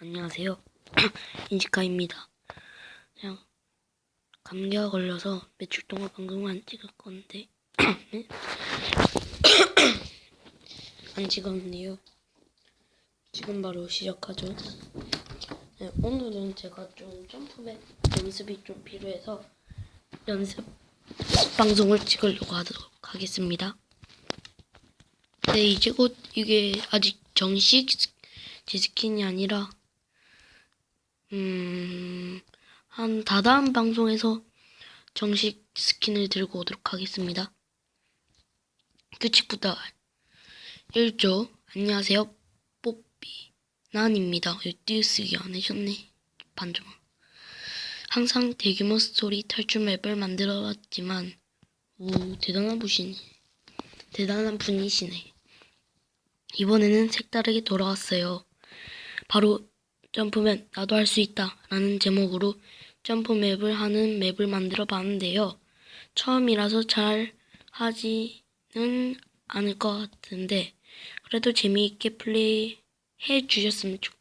안녕하세요. 인지카입니다. 그냥 감기가 걸려서 며칠 동안 방송을 안 찍을 건데 네? 안 찍었네요. 지금 바로 시작하죠. 네, 오늘은 제가 좀 점프맨 연습이 좀 필요해서 연습 방송을 찍으려고 하도록 하겠습니다. 네, 이제 곧 이게 아직 정식 제 스킨이 아니라 음, 한 다다음 방송에서 정식 스킨을 들고 오도록 하겠습니다. 규칙부터 1조 안녕하세요 뽀삐 난입니다. 띄우쓰기 안 해줬네 반점 항상 대규모 스토리 탈출 맵을 만들어 왔지만 오 대단한 분이시네 대단한 분이시네 이번에는 색다르게 돌아왔어요. 바로 점프맨 나도 할 수 있다 라는 제목으로 점프 맵을 하는 맵을 만들어 봤는데요. 처음이라서 잘 하지는 않을 것 같은데 그래도 재미있게 플레이 해 주셨으면 좋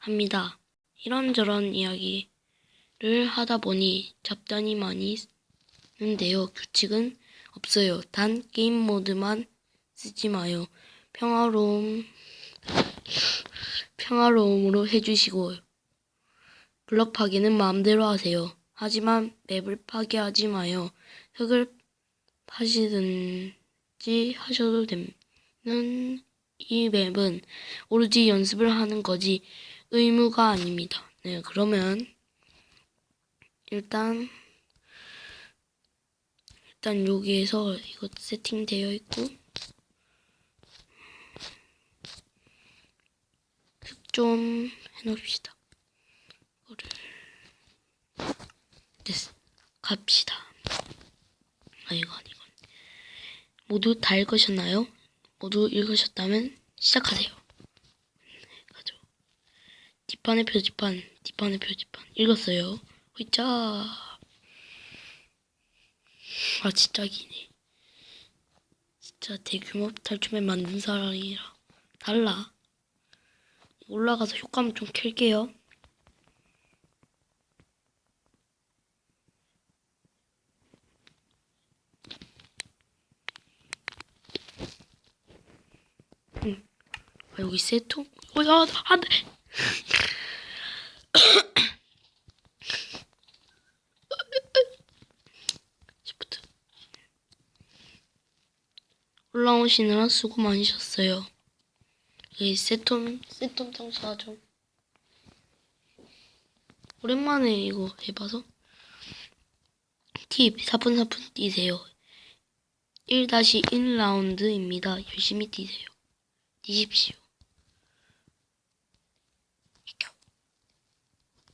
합니다. 이런저런 이야기를 하다 보니 잡단이 많이 쓰는데요. 규칙은 없어요. 단 게임 모드만 쓰지 마요. 평화로움 평화로움으로 해주시고 블럭 파괴는 마음대로 하세요. 하지만 맵을 파괴하지 마요. 흙을 파시든지 하셔도 되는 이 맵은 오로지 연습을 하는 거지 의무가 아닙니다. 네, 그러면 일단 일단 여기에서 이거 세팅되어 있고 좀 해놓읍시다. 이거를 됐어. 갑시다. 아 이거 아니건. 모두 다 읽으셨나요? 모두 읽으셨다면 시작하세요. 네, 가죠. 뒷판의 표지판, 뒷판의 표지판 읽었어요. 호이자. 아 진짜 기네. 진짜 대규모 탈춤에 만든 사람이라 달라. 올라가서 효과음 좀 켤게요. 응. 아, 여기 세트? 어, 야, 안 돼! 올라오시느라 수고 많으셨어요. 이 세톰 세톰 장사죠. 오랜만에 이거 해봐서 팁 4분 4분 뛰세요. 1-1라운드입니다. 열심히 뛰세요. 뛰십시오.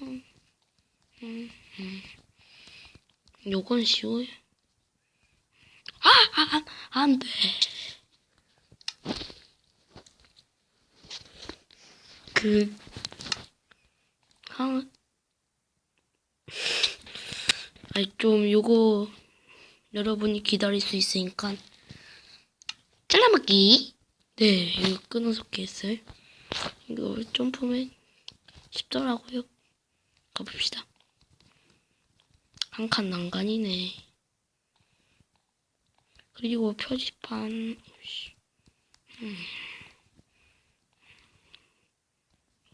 음, 음, 음. 요건 쉬워요. 아, 아, 아, 안 돼. 그, 한, 아니, 좀, 요거, 여러분이 기다릴 수 있으니까, 잘라먹기! 네, 이거 끊어서 깼어요. 이거 점프맨 쉽더라고요. 가봅시다. 한 칸 난간이네. 그리고 표지판, 음.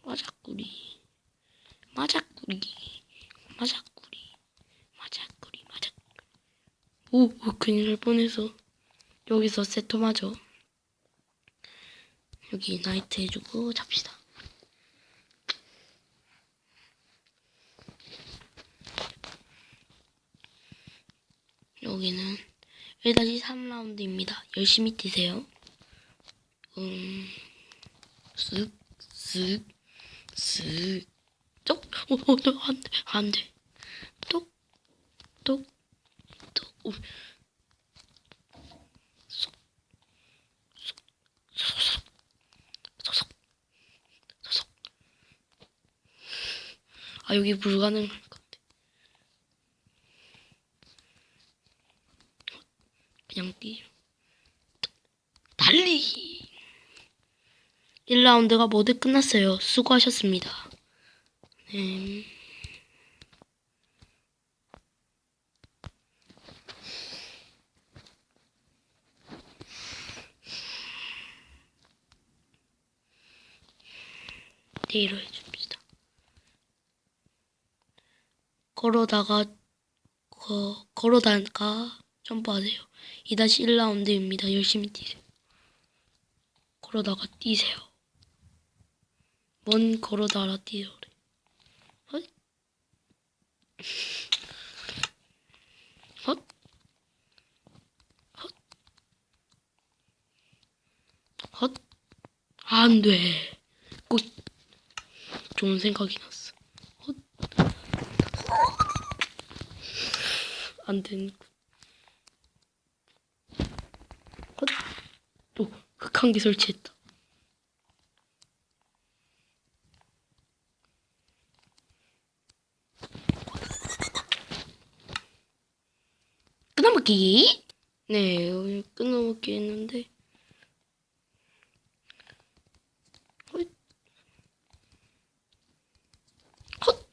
마작구리. 마작구리. 마작구리. 마작구리 마작구리 오, 오 큰일 날 뻔해서. 여기서 세토마저 여기 나이트 해주고 잡시다. 여기는 1-3라운드입니다. 열심히 뛰세요. 음... 쓱 쓱 쓱, 똑, 어, 어, 어, 안 돼, 안 돼. 똑, 똑, 똑, 오. 쏙, 쏙, 쏙, 쏙, 쏙, 쏙. 아, 여기 불가능할 건데. 그냥 뛰. 달리기. 1라운드가 모두 끝났어요. 수고하셨습니다. 네. 내일로 해줍시다. 걸어다가 거, 걸어다가 점프하세요. 2-1라운드입니다. 열심히 뛰세요. 걸어다가 뛰세요. 먼 걸어다가 뛰어래. 헛. 헛. 헛. 헛. 안 돼. 꼭 좋은 생각이 났어. 헛. 안 되는. 헛. 또 흑한기 설치했다. 끊어먹기? 네, 오늘 끊어먹기 했는데. 헛. 헛.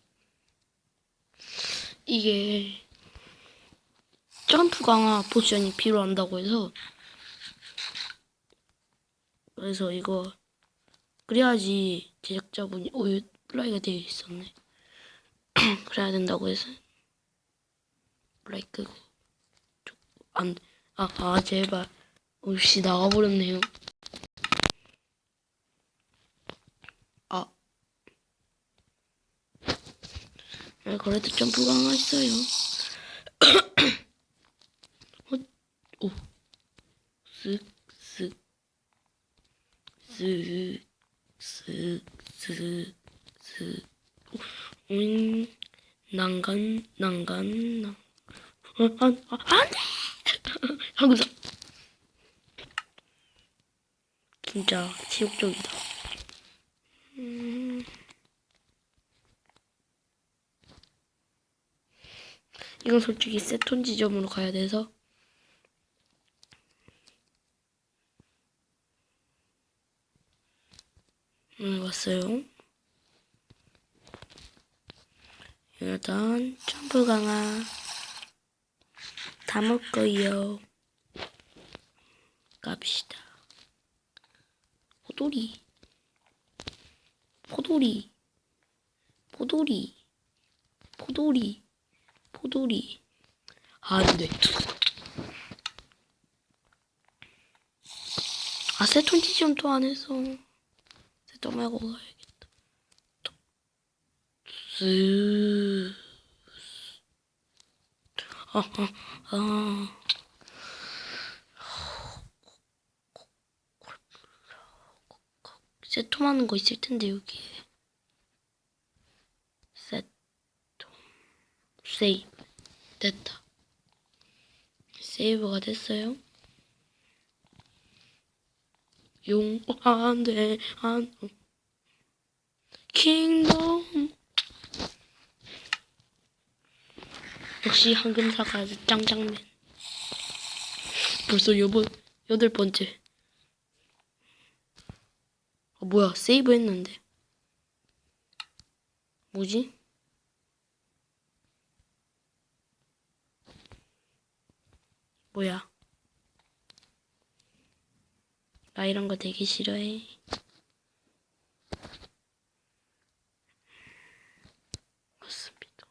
이게 점프 강화 포션이 필요한다고 해서 그래서 이거 그래야지 제작자분이 오유 플라이가 되어 있었네. 그래야 된다고 해서 플라이 끄고 안, 아, 아, 제발. 오씨, 나가버렸네요. 아. 아, 그래도 점프 강화했어요. 어, 오. 쓱, 쓱. 쓱, 쓱, 쓱, 쓱. 음, 난간, 난간, 난. 어, 안, 아, 안 돼! 항상. 진짜 지옥적이다. 음. 이건 솔직히 세톤 지점으로 가야 돼서 음, 왔어요. 일단 강화 다 먹고요. 갑시다. 포도리, 포도리, 포도리, 포도리, 포도리. 아, 안 돼. 아, 세톤 지점 또안 해서. 세톤 말고 가야겠다. 쓰. 아, 아, 아. 세톰 하는 거 있을 텐데 여기에. 세톰. 세이브. 됐다. 세이브가 됐어요. 용. 어, 안돼. 안 어. 킹덤. 역시 황금사가 짱짱맨. 벌써 여번 여덟 번째. 아, 뭐야, 세이브 했는데. 뭐지? 뭐야? 나 이런 거 되게 싫어해. 맞습니다.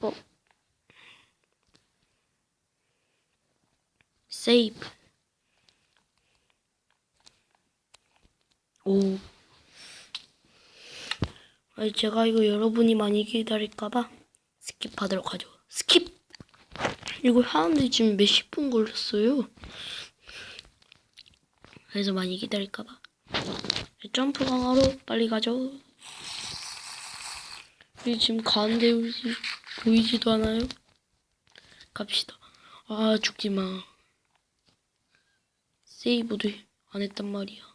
어? 세이브. 오. 아니, 제가 이거 여러분이 많이 기다릴까봐 스킵하도록 하죠. 스킵! 이거 하는데 지금 몇십 분 걸렸어요. 그래서 많이 기다릴까봐. 점프 강화로 빨리 가죠. 우리 지금 가는데 우리 보이지도 않아요? 갑시다. 아, 죽지 마. 세이브도 안 했단 말이야.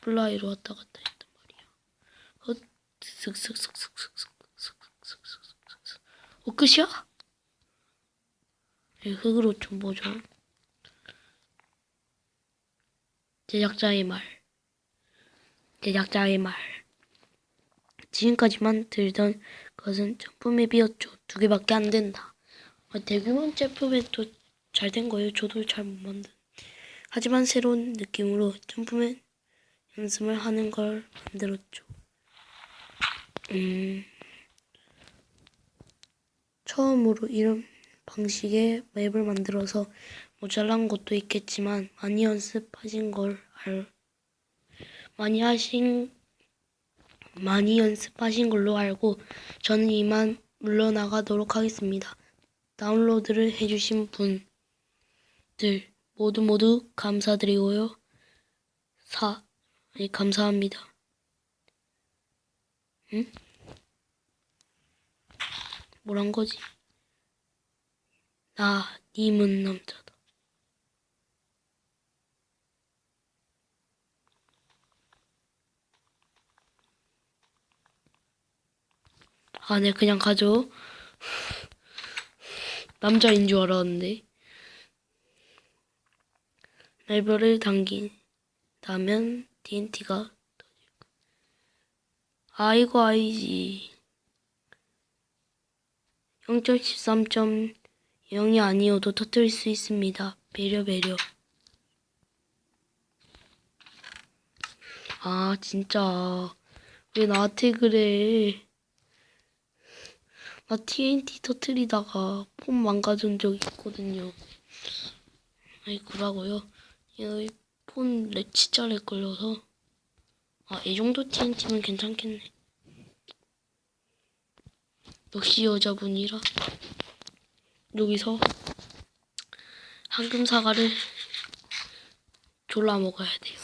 플라이로 왔다 갔다 했단 말이야. 어, 슥슥슥슥슥슥슥슥슥슥슥슥슥. 어, 끝이야? 예, 흙으로 좀 보죠. 제작자의 말. 제작자의 말. 지금까지만 들던 것은 점프 맵이었죠. 두 개밖에 안 된다. 아, 대규모 제품에 또잘된 거예요. 저도 잘 못 만든. 하지만 새로운 느낌으로 점프맨 연습을 하는 걸 만들었죠. 음, 처음으로 이런 방식의 맵을 만들어서 모자란 것도 있겠지만 많이 연습하신 걸 알, 많이 하신 많이 연습하신 걸로 알고 저는 이만 물러나가도록 하겠습니다. 다운로드를 해주신 분들 모두 모두 감사드리고요. 사, 예, 감사합니다. 응? 뭐란 거지? 나, 님은 남자다. 아, 네, 그냥 가죠. 남자인 줄 알았는데. 레벨을 당긴다면 TNT가 아이고 아이지. 0.13.0이 아니어도 터뜨릴 수 있습니다. 배려 배려. 아 진짜. 왜 나한테 그래? 나 TNT 터뜨리다가 폰 망가진 적 있거든요. 아이고라고요? 이 폰렉 걸려서. 아 이 정도 TNT면 괜찮겠네. 역시 여자분이라. 여기서 황금 사과를 졸라 먹어야 돼요.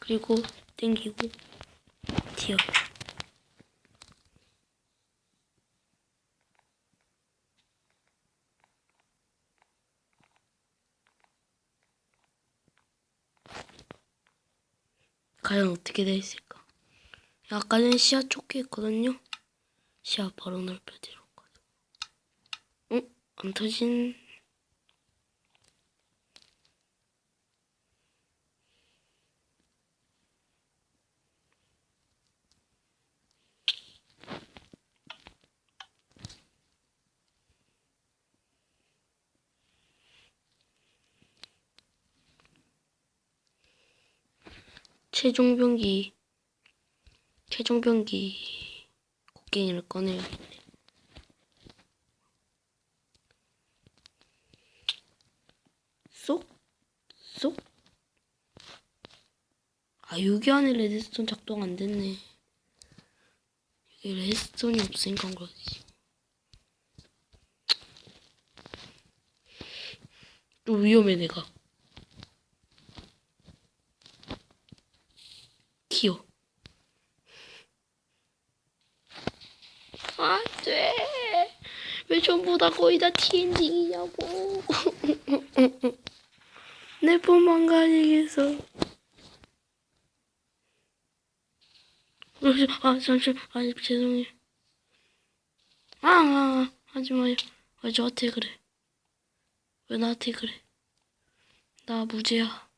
그리고 땡기고 튀어 과연 어떻게 돼 있을까? 전에 시야 쫓겨 있거든요. 시야 바로 넓혀지러 가죠. 응? 안 터진. 최종 병기 최종 병기 곡괭이를 꺼내야겠네. 쏙? 쏙? 아 여기 안에 레드스톤 작동 안 됐네. 여기 레드스톤이 없으니까 그렇지. 또 위험해 내가. 튀어. 안 돼. 왜 전부 다 거의 다 TNT이냐고. 내폰 망가지겠어. 아, 잠시만. 아, 죄송해요. 아, 아, 아, 하지 마요. 왜 저한테 그래? 왜 나한테 그래? 나 무죄야.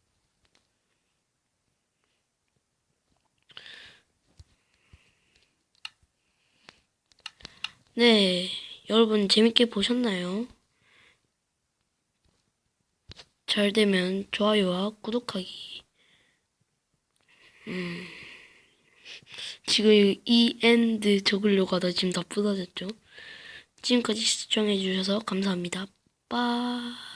네, 여러분 재밌게 보셨나요? 잘 되면 좋아요와 구독하기. 음, 지금 이 엔드 적으려고 하다 지금 다 부서졌죠? 지금까지 시청해주셔서 감사합니다. 빠이.